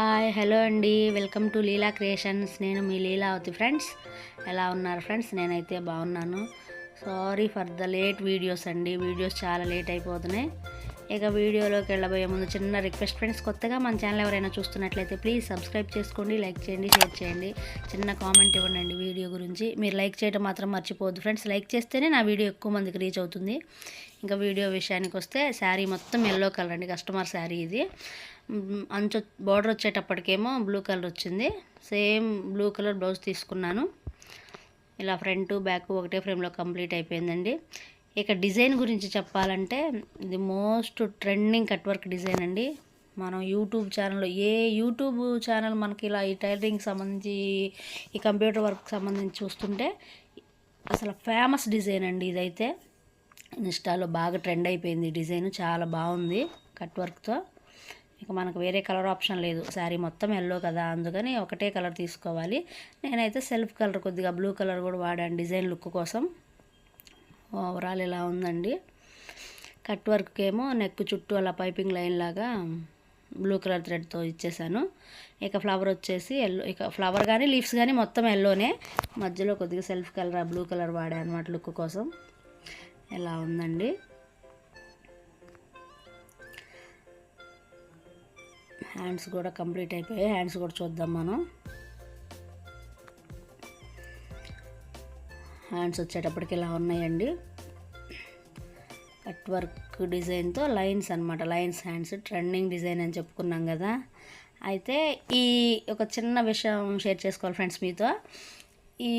Hi hello అండి. Welcome to Leela creations. నేను మీ లీలావతి ఫ్రెండ్స్. ఎలా ఉన్నారు ఫ్రెండ్స్? నేనైతే బాగున్నాను. Sorry for the late videos అండి. వీడియోస్ చాలా లేట్ అయిపోతున్నాయి. ఇక వీడియోలోకి వెళ్ళబోయే ముందు చిన్న రిక్వెస్ట్ ఫ్రెండ్స్ కొత్తగా మన ఛానల్ ఎవరైనా చూస్తున్నట్లయితే ప్లీజ్ సబ్స్క్రైబ్ చేసుకోండి లైక్ చేయండి షేర్ చేయండి. చిన్న కామెంట్ ఇవ్వండి వీడియో గురించి. మీరు లైక్ చేయడం మాత్రం మర్చిపోవద్దు ఫ్రెండ్స్. లైక్ చేస్తేనే నా వీడియో ఎక్కువ మందికి రీచ్ అవుతుంది. ఇంకా వీడియో విషయానికి వస్తే శారీ మొత్తం ఎల్లో కలర్ అండి. కస్టమర్ శారీ ఇది. అంచు బార్డర్ వచ్చేటప్పటికేమో బ్లూ కలర్ వచ్చింది. సేమ్ బ్లూ కలర్ బ్లౌజ్ తీసుకున్నాను. ఇలా ఫ్రంట్ బ్యాక్ ఒకటే ఫ్రేమ్లో కంప్లీట్ అయిపోయిందండి. ఇక డిజైన్ గురించి చెప్పాలంటే ఇది most trending cut work design అండి. మనం యూట్యూబ్ ఛానల్లో ఏ యూట్యూబ్ ఛానల్ మనకి ఇలా ఈ టైలరింగ్ సంబంధించి ఈ కంప్యూటర్ వర్క్ సంబంధించి చూస్తుంటే అసలు ఫేమస్ డిజైన్ అండి ఇదైతే. ఇన్స్టాలో బాగా ట్రెండ్ అయిపోయింది డిజైన్ చాలా బాగుంది కట్ వర్క్తో ఇక మనకు వేరే కలర్ ఆప్షన్ లేదు. శారీ మొత్తం ఎల్లో కదా అందుకని ఒకటే కలర్ తీసుకోవాలి. నేనైతే సెల్ఫ్ కలర్ కొద్దిగా బ్లూ కలర్ కూడా వాడాను డిజైన్ లుక్ కోసం. ఓవరాల్ ఇలా ఉందండి? కట్ వర్క్ ఏమో నెక్ చుట్టూ అలా పైపింగ్ లైన్ లాగా బ్లూ కలర్ థ్రెడ్తో ఇచ్చేసాను. ఇక ఫ్లవర్ వచ్చేసి ఎల్లో ఇక ఫ్లవర్ కానీ లీవ్స్ కానీ మొత్తం ఎల్లోనే మధ్యలో కొద్దిగా సెల్ఫ్ కలర్ బ్లూ కలర్ వాడాను అనమాట లుక్ కోసం. ఎలా ఉందండి? హ్యాండ్స్ కూడా కంప్లీట్ అయిపోయాయి. హ్యాండ్స్ కూడా చూద్దాం మనం. హ్యాండ్స్ వచ్చేటప్పటికి ఇలా ఉన్నాయండి. కట్ వర్క్ డిజైన్తో లైన్స్ అనమాట లైన్స్ హ్యాండ్స్ ట్రెండింగ్ డిజైన్ అని చెప్పుకున్నాం కదా. అయితే ఈ ఒక చిన్న విషయం షేర్ చేసుకోవాలి ఫ్రెండ్స్ మీతో. ఈ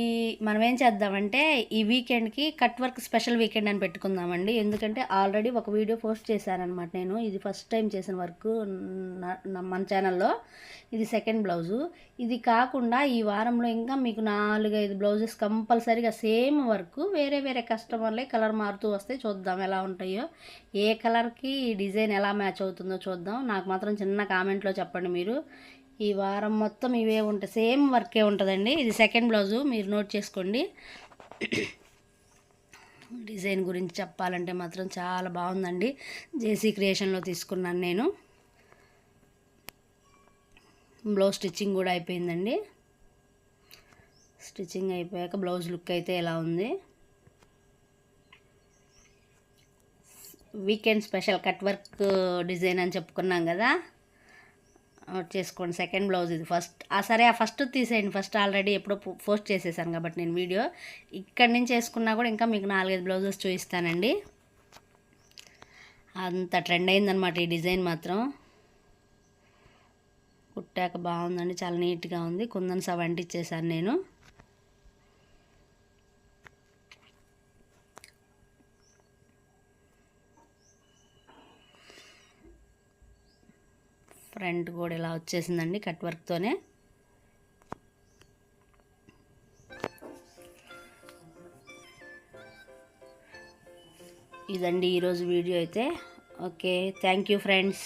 మనం ఏం చేద్దామంటే ఈ వీకెండ్కి కట్ వర్క్ స్పెషల్ వీకెండ్ అని పెట్టుకుందామండి. ఎందుకంటే ఆల్రెడీ ఒక వీడియో పోస్ట్ చేశానమాట నేను. ఇది ఫస్ట్ టైం చేసిన వర్క్ మన ఛానల్లో. ఇది సెకండ్ బ్లౌజు. ఇది కాకుండా ఈ వారంలో ఇంకా మీకు నాలుగైదు బ్లౌజెస్ కంపల్సరీగా సేమ్ వర్క్ వేరే వేరే కస్టమర్లే కలర్ మారుతూ వస్తే చూద్దాం ఎలా ఉంటాయో. ఏ కలర్కి డిజైన్ ఎలా మ్యాచ్ అవుతుందో చూద్దాం. నాకు మాత్రం చిన్న కామెంట్లో చెప్పండి మీరు. ఈ వారం మొత్తం ఇవే ఉంటాయి సేమ్ వర్కే ఉంటుందండి. ఇది సెకండ్ బ్లౌజు మీరు నోట్ చేసుకోండి. డిజైన్ గురించి చెప్పాలంటే మాత్రం చాలా బాగుందండి. జేసీ క్రియేషన్లో తీసుకున్నాను నేను. బ్లౌజ్ స్టిచ్చింగ్ కూడా అయిపోయిందండి. స్టిచ్చింగ్ అయిపోయాక బ్లౌజ్ లుక్ అయితే ఎలా ఉంది? Weekend special cut work design అని చెప్పుకున్నాం కదా. చేసుకోండి. సెకండ్ బ్లౌజ్ ఇది. ఫస్ట్ ఆ సరే ఆ ఫస్ట్ తీసేయండి. ఫస్ట్ ఆల్రెడీ ఎప్పుడో పోస్ట్ చేసేసాను కాబట్టి నేను వీడియో. ఇక్కడి నుంచి వేసుకున్నా కూడా ఇంకా మీకు నాలుగైదు బ్లౌజెస్ చూపిస్తానండి. అంత ట్రెండ్ అయిందనమాట ఈ డిజైన్ మాత్రం. కుట్టాక బాగుందండి. చాలా నీట్గా ఉంది. కుందన్ సవ్ అంటిచ్చేసాను నేను. ఫ్రంట్ కూడా ఇలా వచ్చేసిందండి కట్ వర్క్తోనే ఇదండి ఈరోజు వీడియో అయితే. Okay thank you friends.